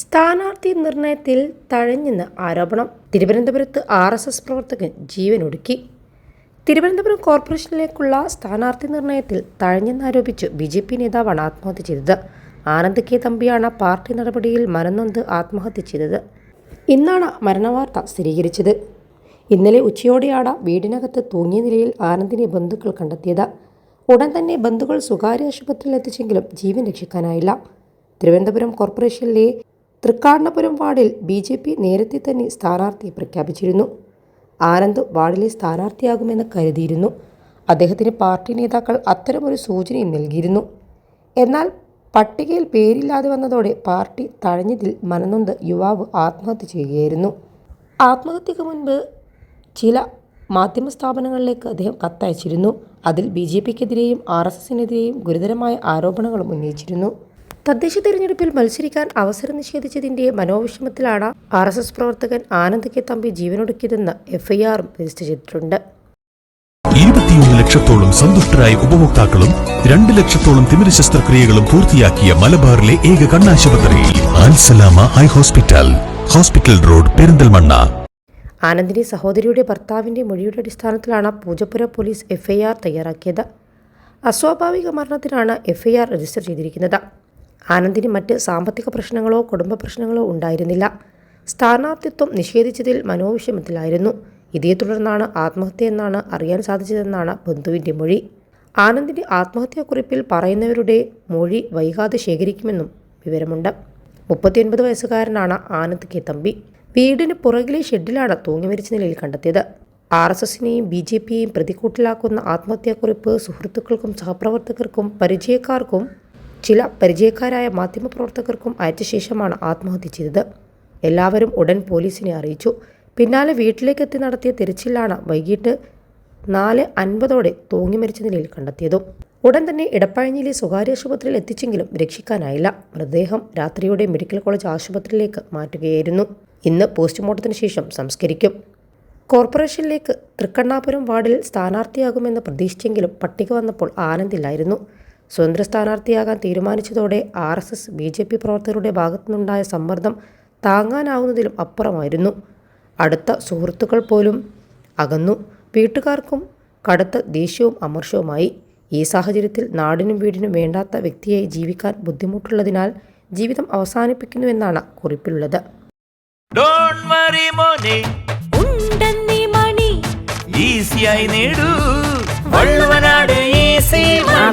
സ്ഥാനാർത്ഥി നിർണയത്തിൽ തഴഞ്ഞെന്ന് ആരോപണം. തിരുവനന്തപുരത്ത് ആർ എസ് എസ് പ്രവർത്തകൻ ജീവനൊടുക്കി തിരുവനന്തപുരം കോർപ്പറേഷനിലേക്കുള്ള സ്ഥാനാർത്ഥി നിർണയത്തിൽ തഴഞ്ഞെന്നാരോപിച്ച് ബി ജെ പി നേതാവാണ് ആത്മഹത്യ ചെയ്തത്. ആനന്ദ് കെ തമ്പിയാണ് പാർട്ടി നടപടിയിൽ മനനൊന്ത് ആത്മഹത്യ ചെയ്തത്. ഇന്നാണ് മരണവാർത്ത സ്ഥിരീകരിച്ചത്. ഇന്നലെ ഉച്ചയോടെയാണ് വീടിനകത്ത് തൂങ്ങിയ നിലയിൽ ആനന്ദിനെ ബന്ധുക്കൾ കണ്ടെത്തിയത്. ഉടൻ തന്നെ ബന്ധുക്കൾ സ്വകാര്യ ആശുപത്രിയിൽ എത്തിച്ചെങ്കിലും ജീവൻ രക്ഷിക്കാനായില്ല. തിരുവനന്തപുരം കോർപ്പറേഷനിലെ തൃക്കാണപുരം വാർഡിൽ ബി ജെ പി നേരത്തെ തന്നെ സ്ഥാനാർത്ഥിയെ പ്രഖ്യാപിച്ചിരുന്നു. ആനന്ദ് വാർഡിലെ സ്ഥാനാർത്ഥിയാകുമെന്ന് കരുതിയിരുന്നു. അദ്ദേഹത്തിന് പാർട്ടി നേതാക്കൾ അത്തരമൊരു സൂചനയും നൽകിയിരുന്നു. എന്നാൽ പട്ടികയിൽ പേരില്ലാതെ വന്നതോടെ പാർട്ടി തഴഞ്ഞതിൽ മനനൊന്ത് യുവാവ് ആത്മഹത്യ ചെയ്യുകയായിരുന്നു. ആത്മഹത്യക്ക് മുൻപ് ചില മാധ്യമ സ്ഥാപനങ്ങളിലേക്ക് അദ്ദേഹം കത്തയച്ചിരുന്നു. അതിൽ ബി ജെ പിക്കെതിരെയും ആർ എസ് എസിനെതിരെയും ഗുരുതരമായ ആരോപണങ്ങളും ഉന്നയിച്ചിരുന്നു. തദ്ദേശ തെരഞ്ഞെടുപ്പിൽ മത്സരിക്കാൻ അവസരം നിഷേധിച്ചതിന്റെ മനോവിഷമത്തിലാണ് ആർ എസ് എസ് പ്രവർത്തകൻ ആനന്ദ് കെ തമ്പി ജീവനൊടുക്കിയതെന്ന് എഫ്ഐആറും രജിസ്റ്റർ ചെയ്തിട്ടുണ്ട്. ഇരുപത്തിയൊന്ന് ലക്ഷത്തോളം സന്തുഷ്ടരായ ഉപഭോക്താക്കളും രണ്ട് ലക്ഷത്തോളം തിമിര ശസ്ത്രക്രിയകളും പൂർത്തിയാക്കിയ മലബാറിലെ ഏക കണ്ണാശുപത്രി Al Salama eye hospital hospital road Perinthalmanna. ആനന്ദിന്റെ സഹോദരിയുടെ ഭർത്താവിന്റെ മൊഴിയുടെ അടിസ്ഥാനത്തിലാണ് പൂജപ്പുര പോലീസ് എഫ്ഐആർ തയ്യാറാക്കിയത്. അസ്വാഭാവിക മരണത്തിനാണ് എഫ്ഐആർ രജിസ്റ്റർ ചെയ്തിരിക്കുന്നത്. ആനന്ദിന് മറ്റ് സാമ്പത്തിക പ്രശ്നങ്ങളോ കുടുംബ പ്രശ്നങ്ങളോ ഉണ്ടായിരുന്നില്ല. സ്ഥാനാർത്ഥിത്വം നിഷേധിച്ചതിൽ മനോവിഷമത്തിലായിരുന്നു. ഇതേ തുടർന്നാണ് ആത്മഹത്യയെന്നാണ് അറിയാൻ സാധിച്ചതെന്നാണ് ബന്ധുവിന്റെ മൊഴി. ആനന്ദിന്റെ ആത്മഹത്യാക്കുറിപ്പിൽ പറയുന്നവരുടെ മൊഴി വൈകാതെ ശേഖരിക്കുമെന്നും വിവരമുണ്ട്. മുപ്പത്തിയൊൻപത് വയസ്സുകാരനാണ് ആനന്ദ് കെ. തമ്പി. വീടിന് പുറകിലെ ഷെഡിലാണ് തൂങ്ങി മരിച്ച നിലയിൽ കണ്ടെത്തിയത്. ആർ എസ് എസിനെയും ബി ജെ പിയെയും പ്രതിക്കൂട്ടിലാക്കുന്ന ആത്മഹത്യാക്കുറിപ്പ് സുഹൃത്തുക്കൾക്കും സഹപ്രവർത്തകർക്കും പരിചയക്കാർക്കും ചില പരിചയക്കാരായ മാധ്യമപ്രവർത്തകർക്കും അയച്ച ശേഷമാണ് ആത്മഹത്യ ചെയ്തത്. എല്ലാവരും ഉടൻ പോലീസിനെ അറിയിച്ചു. പിന്നാലെ വീട്ടിലേക്കെത്തി നടത്തിയ തിരച്ചിലാണ് വൈകിട്ട് നാല് അൻപതോടെ തൂങ്ങി മരിച്ച നിലയിൽ കണ്ടെത്തിയതും. ഉടൻ തന്നെ ഇടപ്പഴഞ്ഞിയിലെ സ്വകാര്യ ആശുപത്രിയിൽ എത്തിച്ചെങ്കിലും രക്ഷിക്കാനായില്ല. മൃതദേഹം രാത്രിയോടെ മെഡിക്കൽ കോളേജ് ആശുപത്രിയിലേക്ക് മാറ്റുകയായിരുന്നു. ഇന്ന് പോസ്റ്റ്മോർട്ടത്തിന് ശേഷം സംസ്കരിക്കും. കോർപ്പറേഷനിലേക്ക് തൃക്കണ്ണാപുരം വാർഡിൽ സ്ഥാനാർത്ഥിയാകുമെന്ന് പ്രതീക്ഷിച്ചെങ്കിലും പട്ടിക വന്നപ്പോൾ ആനന്ദില്ലായിരുന്നു. സ്വതന്ത്ര സ്ഥാനാർത്ഥിയാകാൻ തീരുമാനിച്ചതോടെ R S S B J P പ്രവർത്തകരുടെ ഭാഗത്തുനിന്നുണ്ടായ സമ്മർദ്ദം താങ്ങാനാവുന്നതിലും അപ്പുറമായിരുന്നു. അടുത്ത സുഹൃത്തുക്കൾ പോലും അകന്നു. വീട്ടുകാർക്കും കടുത്ത ദേഷ്യവും അമർഷവുമായി. ഈ സാഹചര്യത്തിൽ നാടിനും വീടിനും വേണ്ടാത്ത വ്യക്തിയായി ജീവിക്കാൻ ബുദ്ധിമുട്ടുള്ളതിനാൽ ജീവിതം അവസാനിപ്പിക്കുന്നുവെന്നാണ് കുറിപ്പിലുള്ളത് ഡോൺ വറി മോനെ. ഉണ്ടെന്നീ മണി. ഈസിയായി നേടൂ.